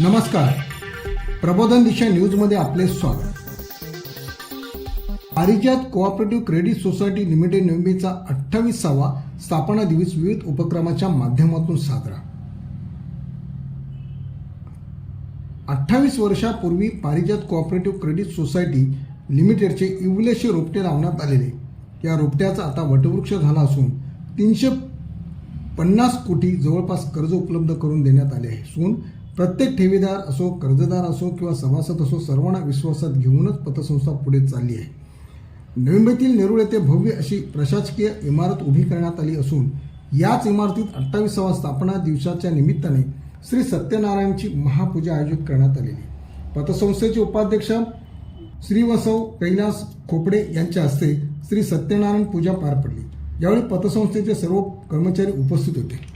नमस्कार. प्रबोधन दिशा न्यूजमध्ये आपले स्वागत. Parijat cooperative credit society limited नोव्हेंबरचा अठ्ठावीसावा स्थापना दिवस विविध उपक्रमाच्या माध्यमातून साजरा. अठ्ठावीस वर्षापूर्वी पारिजात कोऑपरेटिव्ह क्रेडिट सोसायटी लिमिटेडचे इवलेशे रोपटे लावण्यात आलेले. या रोपट्याचा आता वटवृक्ष झाला असून तीनशे पन्नास कोटी जवळपास कर्ज उपलब्ध करून देण्यात आले आहे. सून प्रत्येक ठेवीदार असो कर्जदार असो किंवा सभासद असो सर्वांना विश्वासात घेऊनच पतसंस्था पुढे चालली आहे. नोव्हेंबरतील नेरूळ येथे भव्य अशी प्रशासकीय इमारत उभी करण्यात आली असून याच इमारतीत अठ्ठावीसावा स्थापना दिवसाच्या निमित्ताने श्री सत्यनारायणची महापूजा आयोजित करण्यात आलेली. पतसंस्थेचे उपाध्यक्ष श्रीवसव कैलास खोपडे यांच्या हस्ते श्री सत्यनारायण पूजा पार पडली. यावेळी पतसंस्थेचे सर्व कर्मचारी उपस्थित होते.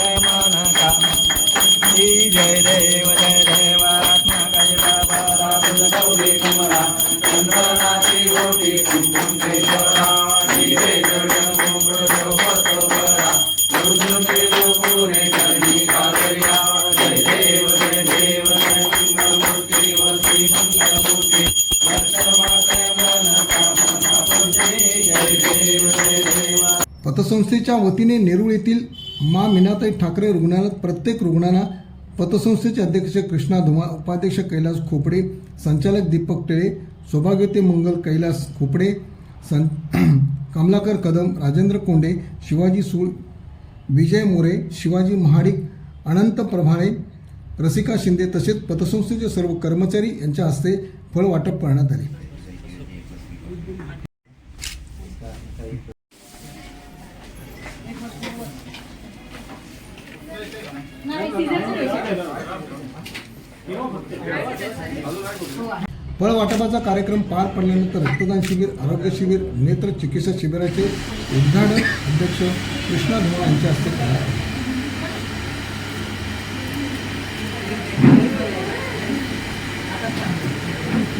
चंदनाची गोटी कुंकुम केशरा गोपुरे जय देव जय देव जय मंगलमूर्ती मंगलमूर्ती जय देव जय देव. पतसंस्थेच्या वतीने नेरूळ येथील मा मीनाताई ठाकरे रुग्णालयात प्रत्येक रुग्णांना पतसंस्थेचे अध्यक्ष कृष्णा धुमा उपाध्यक्ष कैलास खोपडे संचालक दीपक टेळे सौभाग्यते मंगल कैलास खोपडे सं कमलाकर कदम राजेंद्र कोंडे शिवाजी सूळ विजय मोरे शिवाजी महाडिक अनंत प्रभाळे रसिका शिंदे तसेच पतसंस्थेचे सर्व कर्मचारी यांच्या हस्ते फळ वाटप करण्यात आले. फळ वाटपाचा कार्यक्रम पार पडल्यानंतर रक्तदान शिबिर आरोग्य शिबिर नेत्र चिकित्सा शिबिराचे उद्घाटन अध्यक्ष कृष्णा धुमा यांच्या हस्ते करण्यात आले.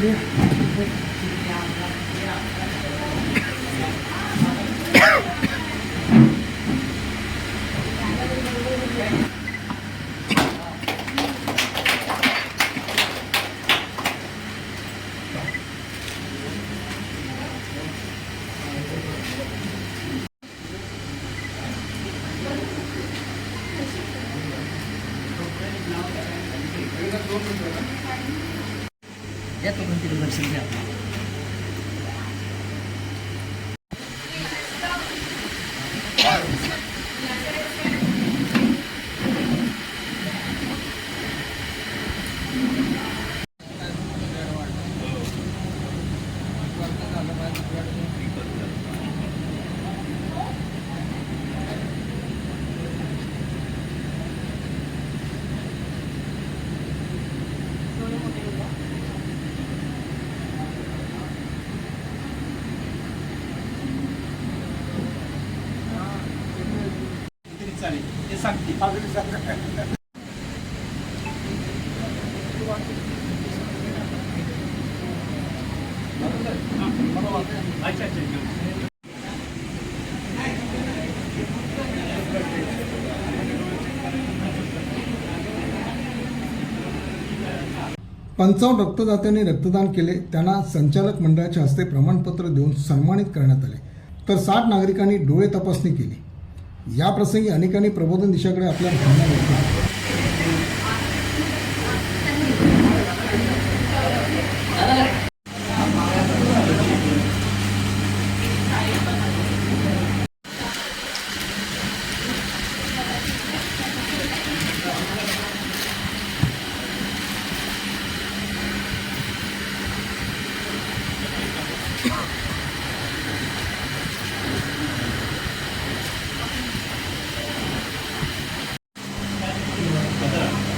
या पंचावन्न रक्तदात्यांनी रक्तदान केले. त्यांना संचालक मंडळाच्या हस्ते प्रमाणपत्र देऊन सन्मानित करण्यात आले. तर साठ नागरिकांनी डोळे तपासणी केली. या प्रसंगी अनेकांनी प्रबोधन दिशाकडे आपल्या भावना व्यक्त केल्या.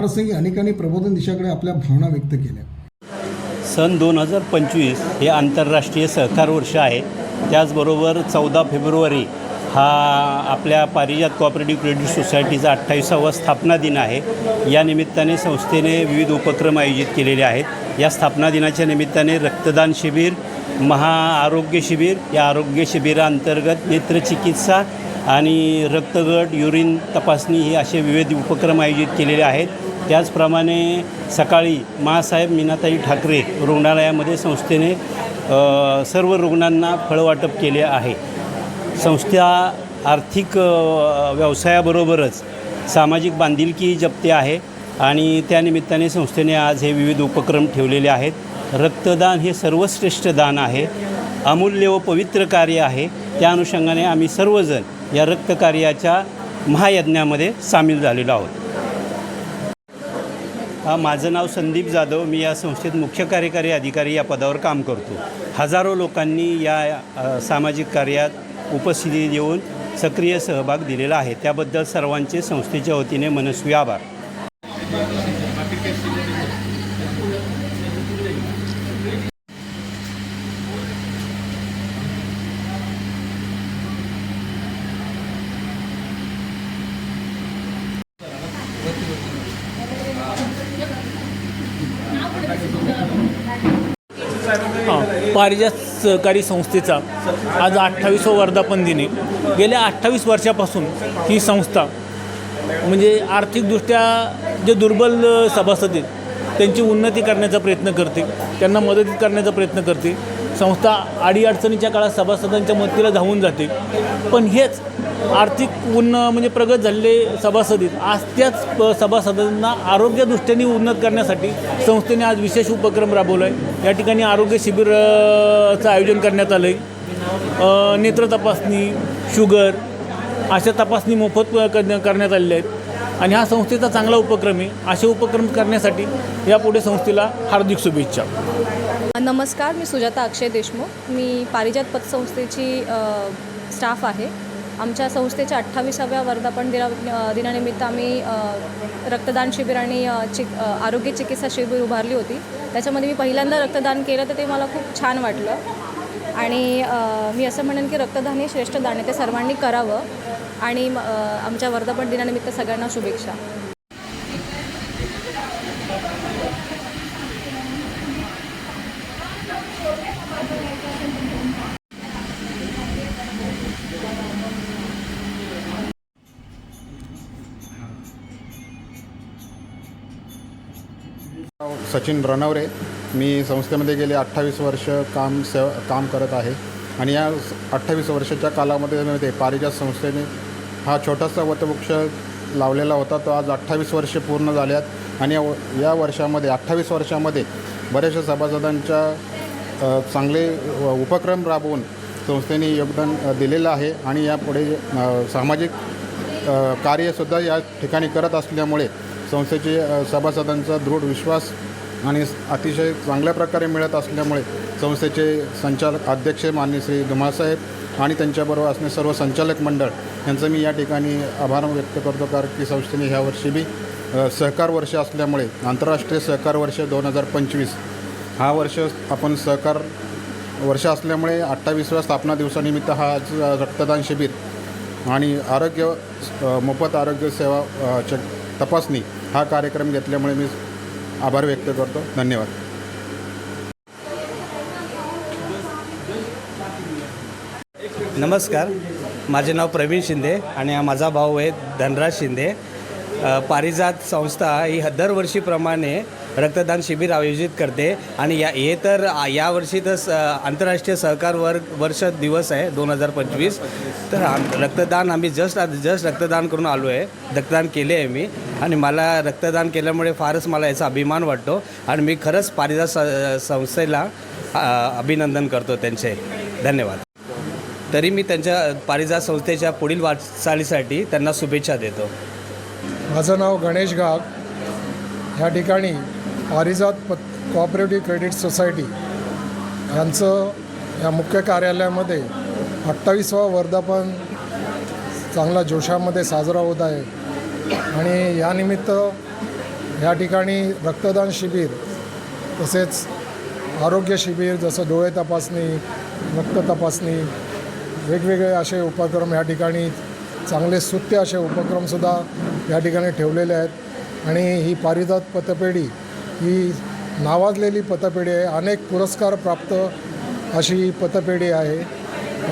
प्रसंगी अनेकांनी प्रबोधन दिशाकडे आपल्या भावना व्यक्त केल्या. सन दोन हजार पंचवीस हे आंतरराष्ट्रीय सहकार वर्ष आहे. त्याचबरोबर चौदा फेब्रुवारी हा आपल्या पारिजात कोऑपरेटिव्ह क्रेडिट सोसायटीचा अठ्ठावीसावा स्थापना दिन आहे. या निमित्ताने संस्थेने विविध उपक्रम आयोजित केलेले आहेत. या स्थापना दिनाच्या निमित्ताने रक्तदान शिबिर महाआरोग्य शिबिर या आरोग्य शिबिराअंतर्गत नेत्रचिकित्सा आणि रक्तगट युरिन तपासणी हे असे विविध उपक्रम आयोजित केलेले आहेत. त्याचप्रमाणे सकाळी माँसाहेब मीनाताई ठाकरे रुग्णालयामध्ये संस्थेने सर्व रुग्णांना फळवाटप केले आहे. संस्था आर्थिक व्यवसायाबरोबरच सामाजिक बांधिलकी जपते आहे आणि त्यानिमित्ताने संस्थेने आज हे विविध उपक्रम ठेवलेले आहेत. रक्तदान हे सर्वश्रेष्ठ दान आहे. अमूल्य व पवित्र कार्य आहे. त्या अनुषंगाने आम्ही सर्वजण या रक्तकार्याच्या महायज्ञामध्ये सामील झालेलो आहोत. माझं नाव संदीप जाधव. मी या संस्थेत मुख्य कार्यकारी अधिकारी या पदावर काम करतो. हजारो लोकांनी या सामाजिक कार्यात उपस्थिती देऊन सक्रिय सहभाग दिलेला आहे. त्याबद्दल सर्वांचे संस्थेच्या वतीने मनस्वी आभार हां पारिजात सहकारी संस्थेचा आज अठ्ठावीसवा वर्धापन दिने गेल्या अठ्ठावीस वर्षापासून ही संस्था म्हणजे आर्थिकदृष्ट्या जे दुर्बल सभासद आहेत त्यांची उन्नती करण्याचा प्रयत्न करते त्यांना मदत करण्याचा प्रयत्न करते. संस्था अडीअडचणीच्या काळात सभासदांच्या मदतीला धावून जाते. पण हेच आर्थिक उन्न म्हणजे प्रगत झालेले सभासदीत आज त्याच प- सभासदांना आरोग्यदृष्ट्याने उन्नत करण्यासाठी संस्थेने आज विशेष उपक्रम राबवला आहे या ठिकाणी आरोग्य शिबिराचं आयोजन करण्यात आलं आहे नेत्र तपासणी शुगर अशा तपासणी मोफत करण्यात आलेल्या आहेत. आणि हा संस्थेचा चांगला उपक्रम आहे. असे उपक्रम करण्यासाठी यापुढे संस्थेला हार्दिक शुभेच्छा. नमस्कार मी सुजाता अक्षय देशमुख. मी पारिजात पतसंस्थेची स्टाफ आहे. आमच्या संस्थेच्या अठ्ठावीसाव्या वर्धापन दिना दिनानिमित्त आम्ही रक्तदान शिबिर आणि चिक आरोग्य चिकित्सा शिबिर उभारली होती. त्याच्यामध्ये मी पहिल्यांदा रक्तदान केलं तर ते मला खूप छान वाटलं. आणि मी असं म्हणेन की रक्तदान हे श्रेष्ठ दान आहे ते सर्वांनी करावं. आणि आमच्या वर्धापन दिनानिमित्त सगळ्यांना शुभेच्छा. सचिन रणवरे मी संस्थेमध्ये गेले अठ्ठावीस वर्ष काम सेव काम करत आहे. आणि या अठ्ठावीस वर्षाच्या कालावधीमध्ये पारिजात संस्थेने हा छोटासा वटवृक्ष लावलेला होता. तो आज अठ्ठावीस वर्षे पूर्ण झाल्यात. आणि या वर्षामध्ये अठ्ठावीस वर्षामध्ये बऱ्याचशा सभासदांच्या चांगले उपक्रम राबवून संस्थेने योगदान दिलेलं आहे. आणि यापुढे सामाजिक कार्यसुद्धा या ठिकाणी करत असल्यामुळे संस्थेचे सभासदांचा दृढ विश्वास आणि अतिशय चांगल्या प्रकारे मिळत असल्यामुळे संस्थेचे संचालक अध्यक्ष मान्य श्री धुमासाहेब आणि त्यांच्याबरोबर असणे सर्व संचालक मंडळ यांचं मी या ठिकाणी आभार व्यक्त करतो. कारण की संस्थेने ह्या वर्षी बी सहकार वर्ष असल्यामुळे आंतरराष्ट्रीय सहकार वर्ष दोन हजार पंचवीस हा वर्ष आपण सहकार वर्ष असल्यामुळे अठ्ठावीसव्या स्थापना दिवसानिमित्त हा आज रक्तदान शिबिर आणि आरोग्य मोफत आरोग्य सेवा च तपासणी हा कार्यक्रम घेतल्यामुळे मी आभार व्यक्त करतो. धन्यवाद. नमस्कार. माझे नाव प्रवीण शिंदे आणि हा माझा भाऊ आहे धनराज शिंदे. पारिजात संस्था ही दरवर्षीप्रमाणे रक्तदान शिबिर आयोजित करते. आणि या हे तर यावर्षी तर स आंतरराष्ट्रीय सहकार वर्ग वर्ष दिवस आहे दोन हजार पंचवीस. तर रक्तदान आम्ही जस्ट जस्ट रक्तदान करून आलो आहे रक्तदान केले आहे मी. आणि मला रक्तदान केल्यामुळे फारच मला याचा अभिमान वाटतो. आणि मी खरंच पारिजात संस्थेला अभिनंदन करतो त्यांचे. धन्यवाद. तरी मी त्यांच्या पारिजात संस्थेच्या पुढील वाटचालीसाठी त्यांना शुभेच्छा देतो. माझं नाव गणेश गाग. ह्या ठिकाणी पारिजात प कॉपरेटिव्ह क्रेडिट सोसायटी यांचं या मुख्य कार्यालयामध्ये अठ्ठावीसवा वर्धापन चांगला जोशामध्ये साजरा होत आहे. आणि यानिमित्त या ठिकाणी रक्तदान शिबिर तसेच आरोग्य शिबिर जसं डोळे तपासणी रक्त तपासणी वेगवेगळे असे उपक्रम या ठिकाणी चांगले सुत्य असे उपक्रमसुद्धा या ठिकाणी ठेवलेले आहेत. आणि ही पारिजात पतपेढी ही नावाजलेली पतपेढी आहे. अनेक पुरस्कार प्राप्त अशी पतपेढी आहे.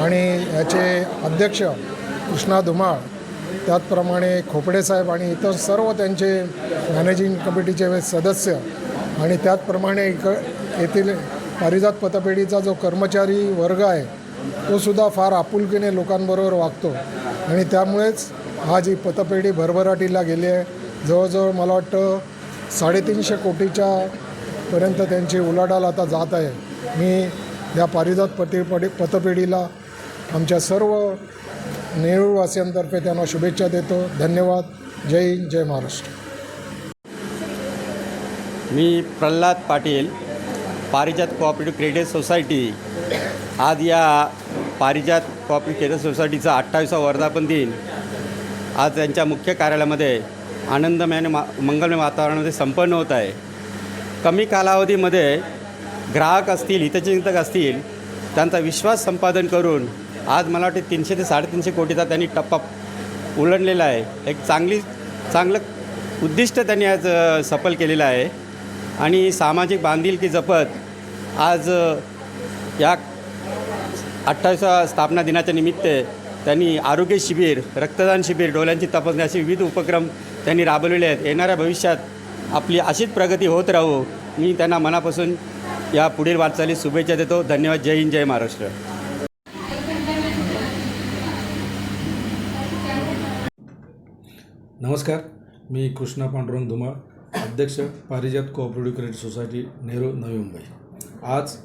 आणि याचे अध्यक्ष कृष्णा धुमाळ त्याचप्रमाणे खोपडेसाहेब आणि इतर सर्व त्यांचे मॅनेजिंग कमिटीचे सदस्य आणि त्याचप्रमाणे इक येथील पारिजात पतपेढीचा जो कर्मचारी वर्ग आहे तो सुद्धा फार आपुलकीने लोकांबरोबर वागतो. आणि त्यामुळेच आज ही पतपेढी भरभराटीला गेली आहे. जवळजवळ मला वाटतं साडेतीनशे कोटीच्या पर्यंत त्यांची उलाढाल आता जात आहे. मी या पारिजात पती पतपेढीला आमच्या सर्व नेरूळवासियांतर्फे त्यांना शुभेच्छा देतो. धन्यवाद. जय हिंद जय महाराष्ट्र. मी Pralhad Patil Parijat cooperative credit society. आज या पारिजात कोऑपरेटिव्ह क्रेडिट सोसायटीचा अठ्ठावीसा वर्धापन दिन आज त्यांच्या मुख्य कार्यालयामध्ये आनंदमय आणि मा मंगलमय वातावरणामध्ये संपन्न होत आहे. कमी कालावधीमध्ये ग्राहक असतील हितचिंतक असतील त्यांचा विश्वास संपादन करून आज मला वाटते तीनशे ते साडेतीनशे कोटीचा त्यांनी टप्पा उलटलेला आहे. एक चांगली चांगलं उद्दिष्ट त्यांनी आज सफल केलेलं आहे. आणि सामाजिक बांधिलकी जपत आज या अठ्ठावीसा स्थापना दिनाच्या निमित्त त्यांनी आरोग्य शिबिर रक्तदान शिबिर डोळ्यांची तपासणी असे विविध उपक्रम त्यांनी राबवलेले आहेत. येणाऱ्या भविष्यात आपली अशीच प्रगती होत राहू मी त्यांना मनापासून या पुढील वाटचालीत शुभेच्छा देतो. धन्यवाद. जय हिंद जय महाराष्ट्र. नमस्कार. मी कृष्णा पांडुरंग धुमाळ अध्यक्ष Parijat cooperative credit society Nehru Navi Mumbai. आज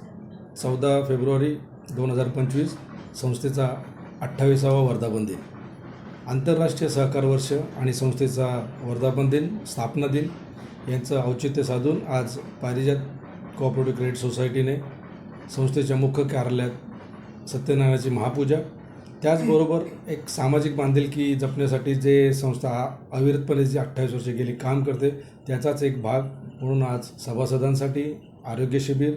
चौदा फेब्रुवारी दोन हजार पंचवीस संस्थेचा अठ्ठावीसावा वर्धापन दिन. आंतरराष्ट्रीय सहकार वर्ष आणि संस्थेचा वर्धापन दिन स्थापना दिन यांचं औचित्य साधून आज पारिजात कोऑपरेटिव्ह क्रेडिट सोसायटीने संस्थेच्या मुख्य कार्यालयात सत्यनारायणाची महापूजा. त्याचबरोबर एक सामाजिक बांधिलकी जपण्यासाठी जे संस्था अविरतपणे जी अठ्ठावीस वर्षे गेली काम करते त्याचाच एक भाग म्हणून आज सभासदांसाठी आरोग्य शिबिर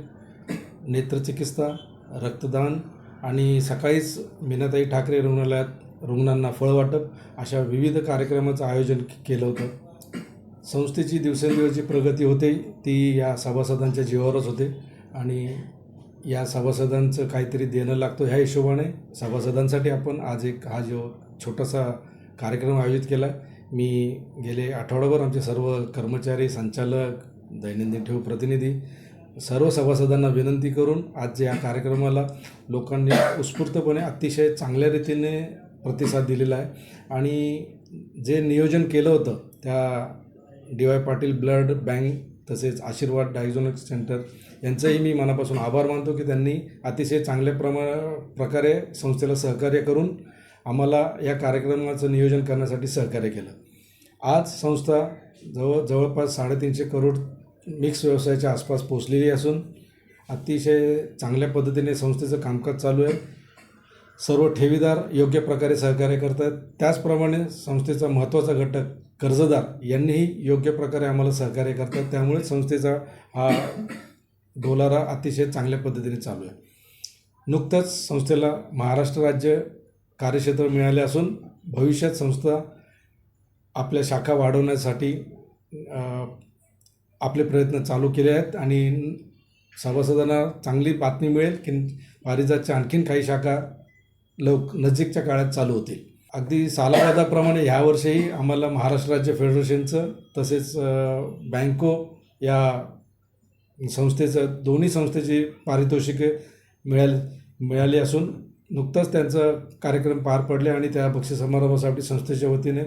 नेत्रचिकित्सा रक्तदान आणि सकाळीच मीनाताई ठाकरे रुग्णालयात रुग्णांना फळ वाटप अशा विविध कार्यक्रमाचं आयोजन केलं होतं. संस्थेची दिवसेंदिवस जी प्रगती होते ती या सभासदांच्या जीवावरच होते. आणि या सभासदांचं काहीतरी देणं लागतो ह्या हिशोबाने सभासदांसाठी आपण आज एक हा जो छोटासा कार्यक्रम आयोजित केला मी गेले आठवडाभर आमचे सर्व कर्मचारी संचालक दैनंदिन ठेव प्रतिनिधी सर्व सभासदांना विनंती करून आज या कार्यक्रमाला लोकांनी उत्स्फूर्तपणे अतिशय चांगल्या रीतीने प्रतिसाद दिलेला आहे. आणि जे नियोजन केलं होतं त्या D Y Patil blood bank तसेच आशीर्वाद डायझोनिक सेंटर यांचंही मी मनापासून आभार मानतो की त्यांनी अतिशय चांगल्या प्रमा प्रकारे संस्थेला सहकार्य करून आम्हाला या कार्यक्रमाचं नियोजन करण्यासाठी सहकार्य केलं. आज संस्था जवळ जवळपास साडेतीनशे करोड मिक्स व्यवसायाच्या आसपास पोचलेली असून अतिशय चांगल्या पद्धतीने संस्थेचं कामकाज चालू आहे. सर्व ठेवीदार योग्य प्रकारे सहकार्य करतात त्याचप्रमाणे संस्थेचा महत्त्वाचा घटक कर्जदार यांनीही योग्य प्रकारे आम्हाला सहकार्य करतात त्यामुळे संस्थेचा हा डोलारा अतिशय चांगल्या पद्धतीने चालू आहे. नुकतंच संस्थेला महाराष्ट्र राज्य कार्यक्षेत्र मिळाले असून भविष्यात संस्था आपल्या शाखा वाढवण्यासाठी आपले प्रयत्न चालू केले आहेत आणि सभासदांना चांगली बातमी मिळेल की पारिजातच्या आणखीन काही शाखा लवक नजीकच्या काळात चालू होतील. अगदी सालावादाप्रमाणे ह्या वर्षीही आम्हाला महाराष्ट्र राज्य फेडरेशनचं तसेच बँको या संस्थेचं दोन्ही संस्थेची पारितोषिके मिळाली मिळाली असून नुकताच त्यांचं कार्यक्रम पार पडले आणि त्या बक्षीस समारंभासाठी संस्थेच्या वतीने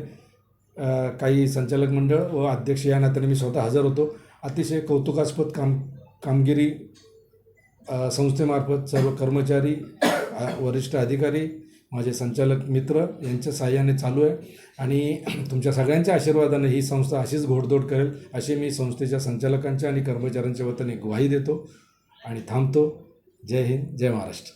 काही संचालक मंडळ व अध्यक्ष या नात्याने मी स्वतः हजर होतो. अतिशय कौतुकास्पद काम कामगिरी संस्थेमार्फत सर्व कर्मचारी वरिष्ठ अधिकारी माझे संचालक मित्र यांच्या साह्याने चालू आहे आणि तुमच्या सगळ्यांच्या आशीर्वादाने ही संस्था अशीच घोडदोड करेल अशी मी संस्थेच्या संचालकांच्या आणि कर्मचाऱ्यांच्या वतीने ग्वाही देतो आणि थांबतो. जय हिंद जय महाराष्ट्र.